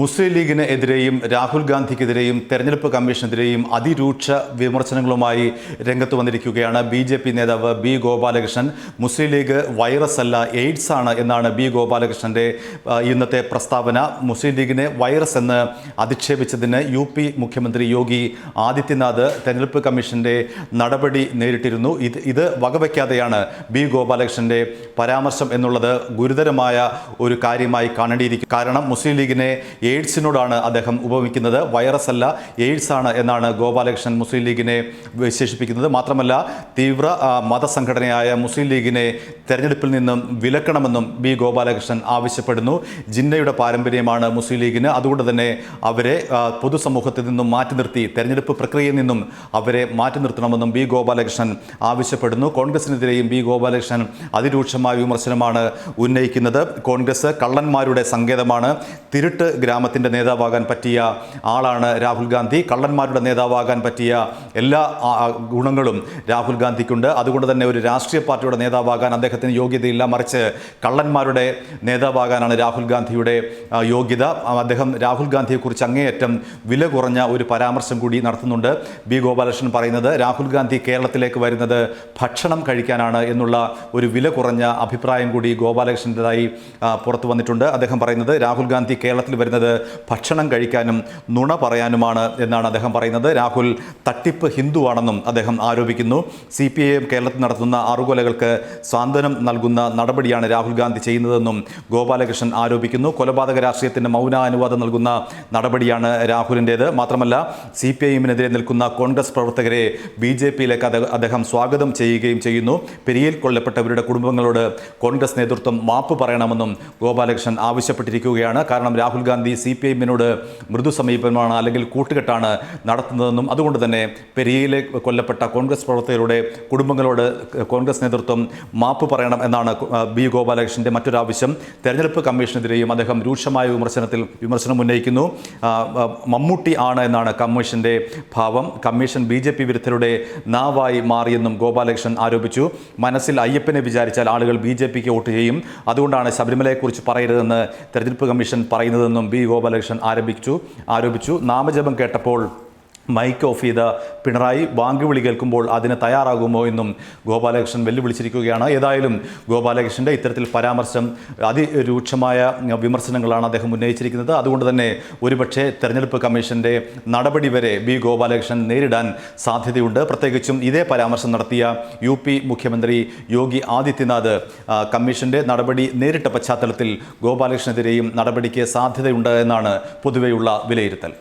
മുസ്ലിം ലീഗിന് എതിരെയും രാഹുൽ ഗാന്ധിക്കെതിരെയും തെരഞ്ഞെടുപ്പ് കമ്മീഷനെതിരെയും അതിരൂക്ഷ വിമർശനങ്ങളുമായി രംഗത്ത് വന്നിരിക്കുകയാണ് ബി ജെ പി നേതാവ് ബി ഗോപാലകൃഷ്ണൻ. മുസ്ലിം ലീഗ് വൈറസ് അല്ല എയ്ഡ്സ് ആണ് എന്നാണ് ബി ഗോപാലകൃഷ്ണന്റെ ഇന്നത്തെ പ്രസ്താവന. മുസ്ലിം ലീഗിനെ വൈറസ് എന്ന് അധിക്ഷേപിച്ചതിന് യു പി മുഖ്യമന്ത്രി യോഗി ആദിത്യനാഥ് തെരഞ്ഞെടുപ്പ് കമ്മീഷന്റെ നടപടി നേരിട്ടിരുന്നു. ഇത് ഇത് വകവയ്ക്കാതെയാണ് ബി ഗോപാലകൃഷ്ണന്റെ പരാമർശം എന്നുള്ളത് ഗുരുതരമായ ഒരു കാര്യമായി കാണേണ്ടിയിരിക്കും. കാരണം മുസ്ലിം ലീഗിനെ എയ്ഡ്സിനോടാണ് അദ്ദേഹം ഉപമിക്കുന്നത്. വൈറസ് അല്ല എയ്ഡ്സ് ആണ് എന്നാണ് ഗോപാലകൃഷ്ണൻ മുസ്ലിം ലീഗിനെ വിശേഷിപ്പിക്കുന്നത്. മാത്രമല്ല തീവ്ര മതസംഘടനയായ മുസ്ലിം ലീഗിനെ തെരഞ്ഞെടുപ്പിൽ നിന്നും വിലക്കണമെന്നും ബി ഗോപാലകൃഷ്ണൻ ആവശ്യപ്പെടുന്നു. ജിന്നയുടെ പാരമ്പര്യമാണ് മുസ്ലിം ലീഗിന്. അതുകൊണ്ട് തന്നെ അവരെ പൊതുസമൂഹത്തിൽ നിന്നും മാറ്റി നിർത്തി തെരഞ്ഞെടുപ്പ് പ്രക്രിയയിൽ നിന്നും അവരെ മാറ്റി നിർത്തണമെന്നും ബി ഗോപാലകൃഷ്ണൻ ആവശ്യപ്പെടുന്നു. കോൺഗ്രസിനെതിരെയും ബി ഗോപാലകൃഷ്ണൻ അതിരൂക്ഷമായ വിമർശനമാണ് ഉന്നയിക്കുന്നത്. കോൺഗ്രസ് കള്ളന്മാരുടെ സങ്കേതമാണ്. തിരുട്ട് ഗ്രാമത്തിന്റെ നേതാവാകാൻ പറ്റിയ ആളാണ് രാഹുൽ ഗാന്ധി. കള്ളന്മാരുടെ നേതാവാകാൻ പറ്റിയ എല്ലാ ഗുണങ്ങളും രാഹുൽ ഗാന്ധിക്കുണ്ട്. അതുകൊണ്ട് തന്നെ ഒരു രാഷ്ട്രീയ പാർട്ടിയുടെ നേതാവാകാൻ അദ്ദേഹത്തിന് യോഗ്യതയില്ല. മറിച്ച് കള്ളന്മാരുടെ നേതാവാകാനാണ് രാഹുൽ ഗാന്ധിയുടെ യോഗ്യത. അദ്ദേഹം രാഹുൽ ഗാന്ധിയെക്കുറിച്ച് അങ്ങേയറ്റം വില കുറഞ്ഞ ഒരു പരാമർശം കൂടി നടത്തുന്നുണ്ട്. ബി ഗോപാലകൃഷ്ണൻ പറയുന്നത് രാഹുൽ ഗാന്ധി കേരളത്തിലേക്ക് വരുന്നത് ഭക്ഷണം കഴിക്കാനാണ് എന്നുള്ള ഒരു വില കുറഞ്ഞ അഭിപ്രായം കൂടി ഗോപാലകൃഷ്ണന്റെതായി പുറത്തു വന്നിട്ടുണ്ട്. അദ്ദേഹം പറയുന്നത് രാഹുൽ ഗാന്ധി കേരളത്തിൽ വരുന്നത് ഭക്ഷണം കഴിക്കാനും നുണ പറയാനുമാണ് എന്നാണ് അദ്ദേഹം പറയുന്നത്. രാഹുൽ തട്ടിപ്പ് ഹിന്ദുവാണെന്നും അദ്ദേഹം ആരോപിക്കുന്നു. സി പി ഐ എം കേരളത്തിൽ നടത്തുന്ന ആറുകൊലകൾക്ക് സാന്ത്വനം നൽകുന്ന നടപടിയാണ് രാഹുൽ ഗാന്ധി ചെയ്യുന്നതെന്നും ഗോപാലകൃഷ്ണൻ ആരോപിക്കുന്നു. കൊലപാതക രാഷ്ട്രീയത്തിന് മൗനാനുവാദം നൽകുന്ന നടപടിയാണ് രാഹുലിന്റേത്. മാത്രമല്ല സി പി ഐ എമ്മിനെതിരെ നിൽക്കുന്ന കോൺഗ്രസ് പ്രവർത്തകരെ ബി ജെ പിയിലേക്ക് അദ്ദേഹം സ്വാഗതം ചെയ്യുകയും ചെയ്യുന്നു. പെരിയയിൽ കൊല്ലപ്പെട്ടവരുടെ കുടുംബങ്ങളോട് കോൺഗ്രസ് നേതൃത്വം മാപ്പ് പറയണമെന്നും ഗോപാലകൃഷ്ണൻ ആവശ്യപ്പെട്ടിരിക്കുകയാണ്. കാരണം രാഹുൽ ഗാന്ധി സി പി ഐഎമ്മിനോട് മൃദു സമീപനമാണ് അല്ലെങ്കിൽ കൂട്ടുകെട്ടാണ് നടത്തുന്നതെന്നും അതുകൊണ്ട് തന്നെ പെരിയയിലെ കൊല്ലപ്പെട്ട കോൺഗ്രസ് പ്രവർത്തകരുടെ കുടുംബങ്ങളോട് കോൺഗ്രസ് നേതൃത്വം മാപ്പ് പറയണം എന്നാണ് ബി ഗോപാലകൃഷ്ണന്റെ മറ്റൊരാവശ്യം തെരഞ്ഞെടുപ്പ് കമ്മീഷനെതിരെയും അദ്ദേഹം രൂക്ഷമായ വിമർശനത്തിൽ വിമർശനം ഉന്നയിക്കുന്നു. മമ്മൂട്ടി ആണ് എന്നാണ് കമ്മീഷന്റെ ഭാവം. കമ്മീഷൻ ബി ജെ പി വിരുദ്ധരുടെ നാവായി മാറിയെന്നും ഗോപാലകൃഷ്ണൻ ആരോപിച്ചു. മനസ്സിൽ അയ്യപ്പനെ വിചാരിച്ചാൽ ആളുകൾ ബി ജെ പിക്ക് വോട്ട് ചെയ്യും. അതുകൊണ്ടാണ് ശബരിമലയെക്കുറിച്ച് പറയരുതെന്ന് തെരഞ്ഞെടുപ്പ് കമ്മീഷൻ പറയുന്നതെന്നും ബി ഗോപാലകൃഷ്ണൻ ആരംഭിച്ചു ആരോപിച്ചു. നാമജപം കേട്ടപ്പോൾ മൈക്ക് ഓഫ് ചെയ്ത പിണറായി ബാങ്ക് വിളി കേൾക്കുമ്പോൾ അതിന് തയ്യാറാകുമോ എന്നും ഗോപാലകൃഷ്ണൻ വെല്ലുവിളിച്ചിരിക്കുകയാണ്. ഏതായാലും ഗോപാലകൃഷ്ണന്റെ ഇത്തരത്തിൽ പരാമർശം അതിരൂക്ഷമായ വിമർശനങ്ങളാണ് അദ്ദേഹം ഉന്നയിച്ചിരിക്കുന്നത്. അതുകൊണ്ട് തന്നെ ഒരുപക്ഷെ തെരഞ്ഞെടുപ്പ് കമ്മീഷന്റെ നടപടി വരെ ബി ഗോപാലകൃഷ്ണൻ നേരിടാൻ സാധ്യതയുണ്ട്. പ്രത്യേകിച്ചും ഇതേ പരാമർശം നടത്തിയ യു പി മുഖ്യമന്ത്രി യോഗി ആദിത്യനാഥ് കമ്മീഷന്റെ നടപടി നേരിട്ട പശ്ചാത്തലത്തിൽ ഗോപാലകൃഷ്ണനെതിരെയും നടപടിക്ക് സാധ്യതയുണ്ട് എന്നാണ് പൊതുവെയുള്ള വിലയിരുത്തൽ.